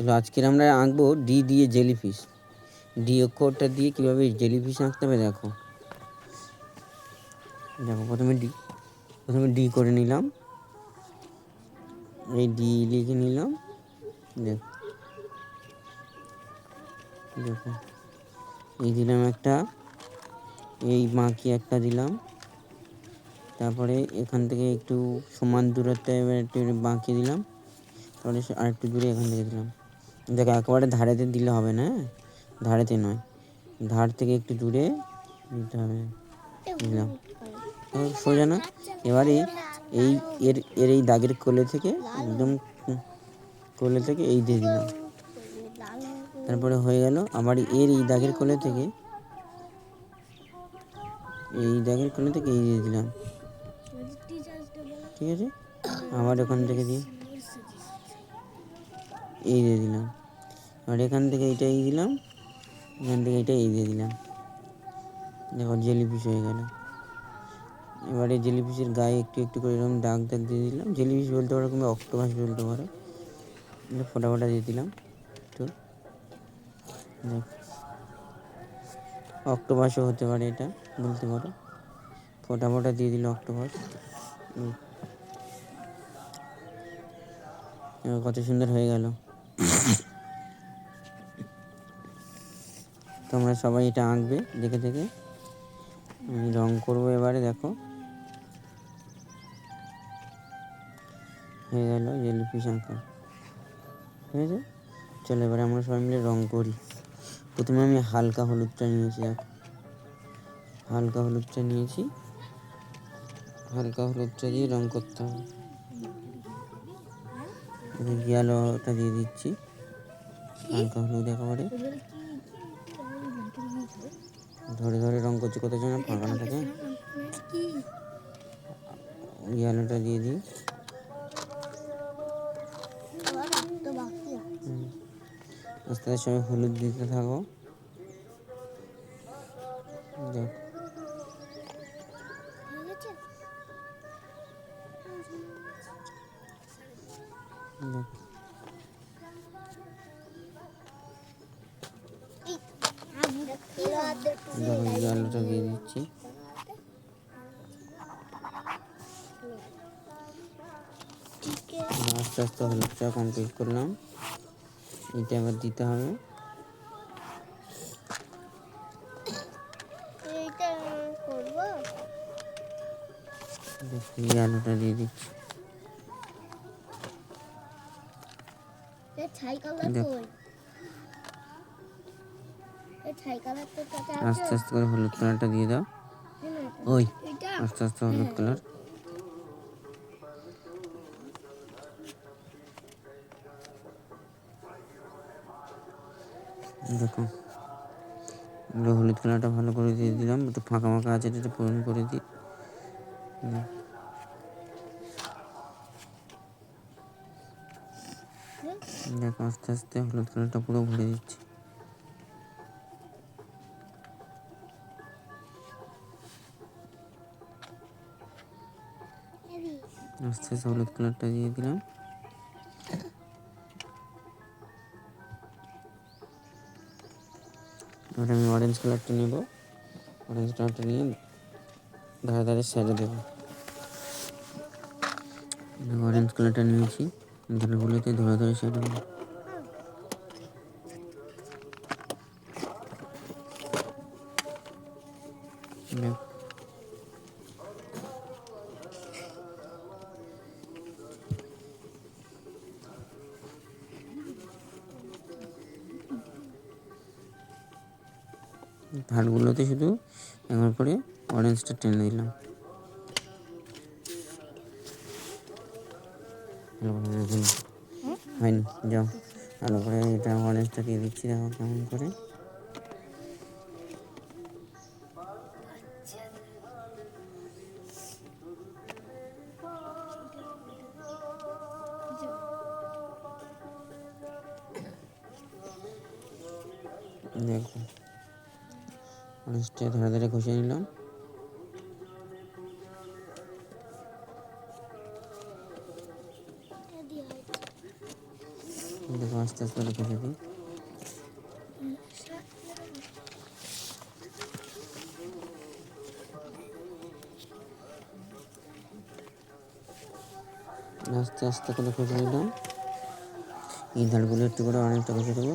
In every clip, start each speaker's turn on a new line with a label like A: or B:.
A: তাহলে আজকের আমরা আঁকবো ডি দিয়ে জেলিফিশ। ডি অক্ষরটা দিয়ে কীভাবে জেলিফিশ আঁকতে হবে দেখো। দেখো, প্রথমে ডি প্রথমে ডি করে নিলাম। এই ডি লিখে নিলাম। দেখো দেখো, এই দিলাম একটা, এই বাঁকি একটা দিলাম। তারপরে এখান থেকে একটু সমান দূরত্বে একটু বাঁকিয়ে দিলাম। তারপরে সে আরেকটু দূরে এখান থেকে দিলাম। দেখো, একেবারে ধারেতে দিলে হবে না হ্যাঁ? ধারেতে নয়। ধার থেকে একটু দূরে দিতে হবে। দিলাম সোজা না, এবারে এই এর এর এই দাগের কোলে থেকে, একদম কোলে থেকে এই দিয়ে দিলাম। তারপরে হয়ে গেল, আবার এর এই দাগের কোলে থেকে, এই দাগের কোলে থেকে এই দিয়ে দিলাম। ঠিক আছে? আবার ওখান থেকে দিয়ে এই দিয়ে দিলাম। আর এখান থেকে এইটা এই দিলাম, এখান থেকে এইটা এই দিয়ে দিলাম। দেখো জেলিফিশ হয়ে গেল। এবারে জেলিফিশের গায়ে একটু একটু করে এরকম দাগ দাগ দিয়ে দিলাম। জেলিফিশ বলতে পারো কিংবা অক্টোপাস বলতে পারো। এটা ফোটা ফোটা দিয়ে দিলাম একটু। অক্টোপাসও হতে পারে এটা, বলতে পারো। ফোটা ফোটা দিয়ে দিল অক্টোপাস কত সুন্দর হয়ে গেল। তোমরা সবাই এটা আঁকবে, দেখে দেখে। আমি রং করব এবারে, দেখো। হয়ে গেল জেলিফিশ আঁকা। ঠিক আছে? চলো এবারে আমরা সবাই মিলে রং করি। প্রথমে আমি হালকা হলুদটা নিয়েছি, দেখো। হালকা হলুদটা নিয়েছি। হালকা হলুদটা দিয়ে রং করতে হবে। গিয়ালোটা দিয়ে দিচ্ছি। হালকা হলুদ একেবারে। ধরে ধরে রং করছি কত জন ফাঁকা না থাকে। ইয়ালোটা দিয়ে দিই। আস্তে আস্তে সবাই হলুদ দিতে থাকো দেখ। দেখ। ইয়ালোটা দিয়ে দিচ্ছি আস্তে আস্তে হলুদটা কমপ্লিট করলাম এটা আবার দিতে হবে ইয়ালোটা দিয়ে দিচ্ছি
B: ছাই
A: আস্তে আস্তে করে হলুদ কালারটা দিয়ে দাও। ওই, আস্তে আস্তে হলুদ কালার। দেখো, এগুলো হলুদ কালারটা ভালো করে দিয়ে দিলাম। একটু ফাঁকা ফাঁকা আছে এটা পূরণ করে দিই। দেখো, আস্তে আস্তে হলুদ কালারটা পুরো ভরে দিচ্ছি। আস্তে আস্তে হলুদ কালারটা দিয়ে দিলাম। এবার আমি অরেঞ্জ কালারটা নেব। অরেঞ্জ কালারটা নিয়ে ধারে ধারে সাইডে দেবো। অরেঞ্জ কালারটা নিয়েছি। ধারগুলোতে ধরে ধরে সাইডে দেবো। দেখ। ধারগুলোতে শুধু একবার করে অরেঞ্জটা টেনে দিলাম। হয়নি যাও। ভালো করে এটা অরেঞ্জটা দিয়ে দিচ্ছি, দেখো কেমন করে। দেখো। অরেঞ্জটা ধরে ধরে ঘষে নিলাম দেখো, আস্তে আস্তে দিই। আস্তে আস্তে করে কেটে দিলাম। এই ধারগুলো একটু করে অনেকটা কেটে দেবো।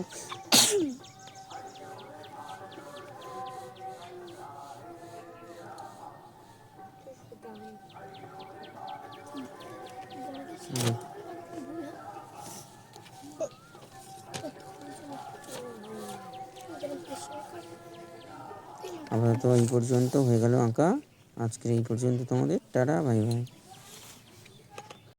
A: আপাতত এই পর্যন্ত হয়ে গেল আঁকা। আজকের এই পর্যন্ত তোমাদের। টাটা ভাই বাই।